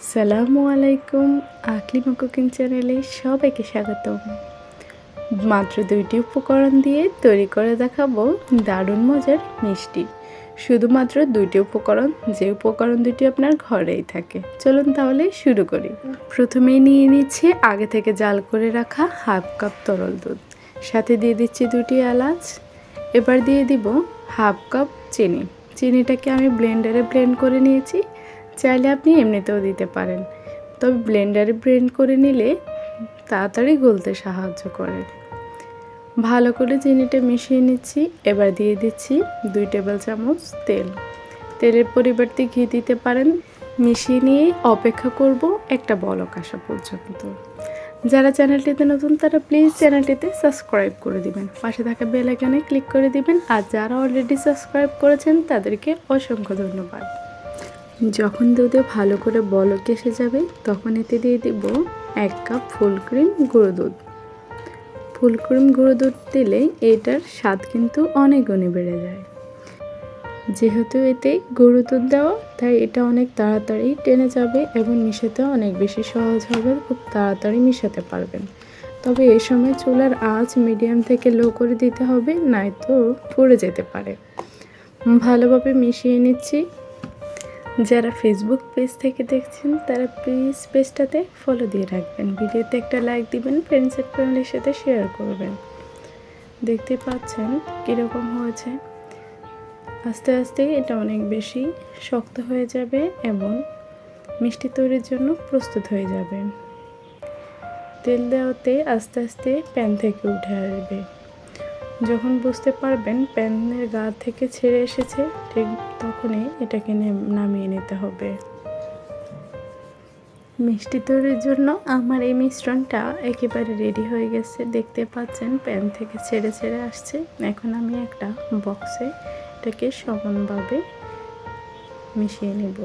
আসসালামু আলাইকুম, আকলিমা কুকিং চ্যানেলে সবাইকে স্বাগতম। মাত্র দুইটি উপকরণ দিয়ে তৈরি করে দেখাবো দারুণ মজার মিষ্টি। শুধুমাত্র দুইটি উপকরণ, যে উপকরণ দুটি আপনার ঘরেই থাকে। চলুন তাহলে শুরু করি। প্রথমেই নিয়ে নিচ্ছি আগে থেকে জাল করে রাখা হাফ কাপ তরল দুধ। সাথে দিয়ে দিচ্ছি দুটি এলাচ। এবার দিয়ে দিব হাফ কাপ চিনি। চিনিটাকে আমি ব্লেন্ডারে ব্লেন্ড করে নিয়েছি। চাইলে আপনি এমনিতেও দিতে পারেন। তবে ব্লেন্ডারে ব্লেন্ড করে নিলে তাড়াতাড়ি গলতে সাহায্য করে। ভালো করে চিনিটা মিশিয়ে নিচ্ছি। এবার দিয়ে দিচ্ছি দুই টেবিল চামচ তেল। তেলের পরিবর্তে ঘি দিতে পারেন। মিশিয়ে নিয়ে অপেক্ষা করব একটা বলক আসা পর্যন্ত। যারা চ্যানেলটিতে নতুন, তারা প্লিজ চ্যানেলটিতে সাবস্ক্রাইব করে দিবেন। পাশে থাকা বেল আইকনে ক্লিক করে দিবেন। আর যারা অলরেডি সাবস্ক্রাইব করেছেন, তাদেরকে অসংখ্য ধন্যবাদ। যখন দুধে ভালো করে বলক এসে যাবে, তখন এতে দিয়ে দিব এক কাপ ফুল ক্রিম গুঁড়ো দুধ। ফুল ক্রিম গুঁড়ো দুধ দিলে এটার স্বাদ কিন্তু অনেক গুণে বেড়ে যায়। যেহেতু এতে গরু দুধ দেওয়া, তাই এটা অনেক তাড়াতাড়ি টেনে যাবে এবং মিশাতে অনেক বেশি সহজ হবে, খুব তাড়াতাড়ি মিশাতে পারবেন। তবে এই সময় চুলার আঁচ মিডিয়াম থেকে লো করে দিতে হবে নয়তো পড়ে যেতে পারে। ভালোভাবে মিশিয়ে নিচ্ছি। যারা ফেসবুক পেজ থেকে দেখছেন, তারা প্লিজ পেজটাতে ফলো দিয়ে রাখবেন। ভিডিওতে একটা লাইক দিবেন ফ্রেন্ডস এন্ড ফ্যামিলির সাথে শেয়ার করবেন। দেখতে পাচ্ছেন কীরকম হয়েছে? আস্তে আস্তে এটা অনেক বেশি শক্ত হয়ে যাবে এবং মিষ্টি তৈরির জন্য প্রস্তুত হয়ে যাবে। তেল দেওয়াতে আস্তে আস্তে প্যান থেকে উঠে আসবে। যখন বুঝতে পারবেন প্যানের গা থেকে ছেড়ে এসেছে, ঠিক তখনই এটাকে নামিয়ে নিতে হবে। মিষ্টি তৈরির জন্য আমার এই মিশ্রণটা একেবারে রেডি হয়ে গেছে। দেখতে পাচ্ছেন, প্যান থেকে ছেড়ে ছেড়ে আসছে। এখন আমি একটা বক্সে এটাকে সমানভাবে মিশিয়ে নেব।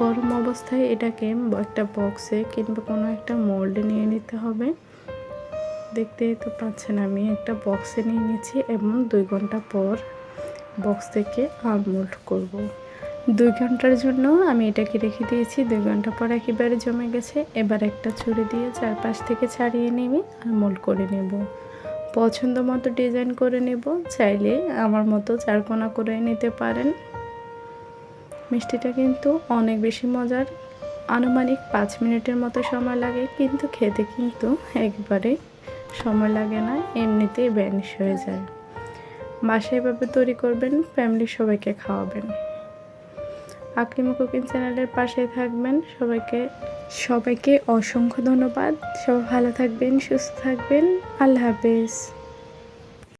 গরম অবস্থায় এটাকে একটা বক্সে কিংবা কোনো একটা মোল্ডে নিয়ে নিতে হবে। দেখতেই তো পাচ্ছেন আমি একটা বক্সে নিয়ে নিয়েছি এবং দুই ঘণ্টা পর বক্স থেকে আনমোল্ড করব। দুই ঘণ্টার জন্য আমি এটাকে রেখে দিয়েছি। দুই ঘণ্টা পর একেবারে জমে গেছে। এবার একটা ছুরি দিয়ে চারপাশ থেকে ছাড়িয়ে নেবে আনমোল্ড করে নেব। পছন্দ মতো ডিজাইন করে নেব। চাইলে আমার মতো চারকোনা করে নিতে পারেন। মিষ্টিটা কিন্তু অনেক বেশি মজার। আনুমানিক পাঁচ মিনিটের মতো সময় লাগে, কিন্তু খেতে কিন্তু একবারে সময় লাগে না, এমনিতেই ব্যানিশ হয়ে যায়। বাসায় এভাবে তৈরি করবেন ফ্যামিলির সবাইকে খাওয়াবেন। আকলিমা কুকিং চ্যানেলের পাশে থাকবেন, সবাইকে সবাইকে অসংখ্য ধন্যবাদ। সবাই ভালো থাকবেন, সুস্থ থাকবেন। আল্লাহ হাফেজ।